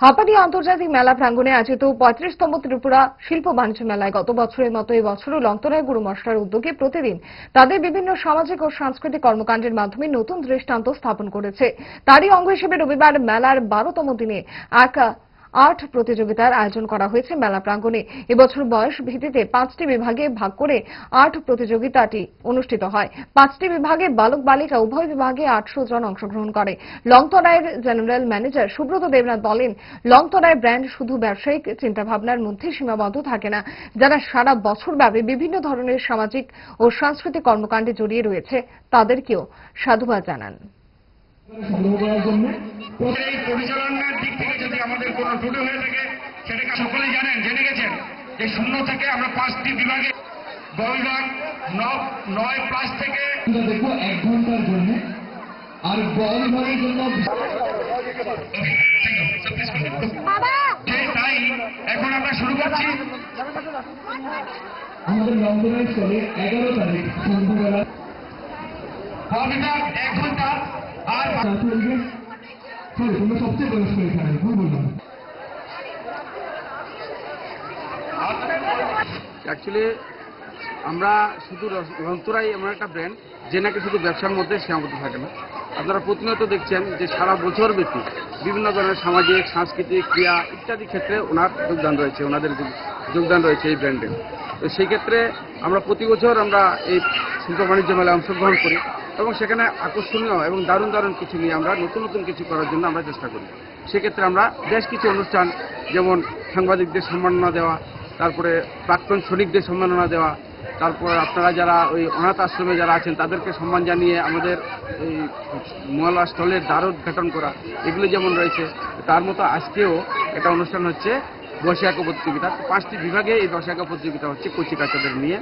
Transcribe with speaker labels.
Speaker 1: হাপাটিয়া আন্তর্জাতিক মেলা প্রাঙ্গণে আয়োজিত পঁয়ত্রিশতম ত্রিপুরা শিল্প বাণিজ্য মেলায় গত বছরের মতো এবছরও লংতরায় গুরু মশলার উদ্যোগে প্রতিদিন তাদের বিভিন্ন সামাজিক ও সাংস্কৃতিক কর্মকাণ্ডের মাধ্যমে নতুন দৃষ্টান্ত স্থাপন করেছে। তারই অঙ্গ হিসেবে রবিবার মেলার বারোতম দিনে এক আর্ট প্রতিযোগিতার আয়োজন করা হয়েছে মেলা প্রাঙ্গণে। এবছর বয়স ভিত্তিতে পাঁচটি বিভাগে ভাগ করে আর্ট প্রতিযোগিতাটি অনুষ্ঠিত হয়। পাঁচটি বিভাগে বালক বালিকা উভয় বিভাগে আটশো জন অংশগ্রহণ করে। লংতরায়ের জেনারেল ম্যানেজার সুব্রত দেবনাথ বলেন লংতরায় ব্র্যান্ড শুধু ব্যবসায়িক চিন্তাভাবনার মধ্যে সীমাবদ্ধ থাকে না, যারা সারা বছর ব্যাপী বিভিন্ন ধরনের সামাজিক ও সাংস্কৃতিক কর্মকাণ্ডে জড়িয়ে রয়েছে, তাদেরকেও সাধুবাদ জানান।
Speaker 2: সংগ্রহ করার জন্য।
Speaker 3: এই পরিচালনার দিক থেকে যদি আমাদের কোনো ত্রুটি হয়ে থাকে সেটাকে সকলেই জানেন জেনে গেছেন যে শূন্য থেকে আমরা পাঁচটি বিভাগে বিভাগ নয় প্লাস থেকে
Speaker 2: দেখব এক ঘণ্টার জন্য। আর বল বিভাগের জন্য
Speaker 3: তাই এখন আমরা শুরু করছি।
Speaker 2: আমাদের লন্ডনের স্থলে এগারো তারিখ সন্ধ্যাবেলা।
Speaker 3: গ বিভাগ এক
Speaker 2: ঘণ্টা।
Speaker 4: অ্যাকচুয়ালি আমরা শুধু রন্তরাই এমন একটা ব্র্যান্ড যে নাকি শুধু ব্যবসার মধ্যে সীমাবদ্ধ থাকে না। আপনারা প্রতিনিয়ত দেখছেন যে সারা বছর ব্যাপী বিভিন্ন ধরনের সামাজিক, সাংস্কৃতিক ক্রিয়া ইত্যাদি ক্ষেত্রে ওনার যোগদান রয়েছে, ওনাদের যোগদান রয়েছে এই ব্র্যান্ডের তো সেই ক্ষেত্রে আমরা প্রতি বছর আমরা এই শিল্প বাণিজ্য মেলায় অংশগ্রহণ করি। এবং সেখানে আকর্ষণীয় এবং দারুণ দারুণ কিছু নিয়ে আমরা নতুন নতুন কিছু করার জন্য আমরা চেষ্টা করি। সেক্ষেত্রে আমরা বেশ কিছু অনুষ্ঠান, যেমন সাংবাদিকদের সম্মাননা দেওয়া, তারপরে প্রাক্তন সৈনিকদের সম্মাননা দেওয়া, তারপর আপনারা যারা ওই অনাথ আশ্রমে যারা আছেন, তাদেরকে সম্মান জানিয়ে আমাদের এই মহলা স্টলের দ্বার উদ্ঘাটন করা, এগুলো যেমন রয়েছে, তার মতো আজকেও একটা অনুষ্ঠান হচ্ছে বৈশাখ প্রতিযোগিতা পাঁচটি বিভাগে এই বৈশাখ প্রতিযোগিতা হচ্ছে কচি কাচাদের নিয়ে।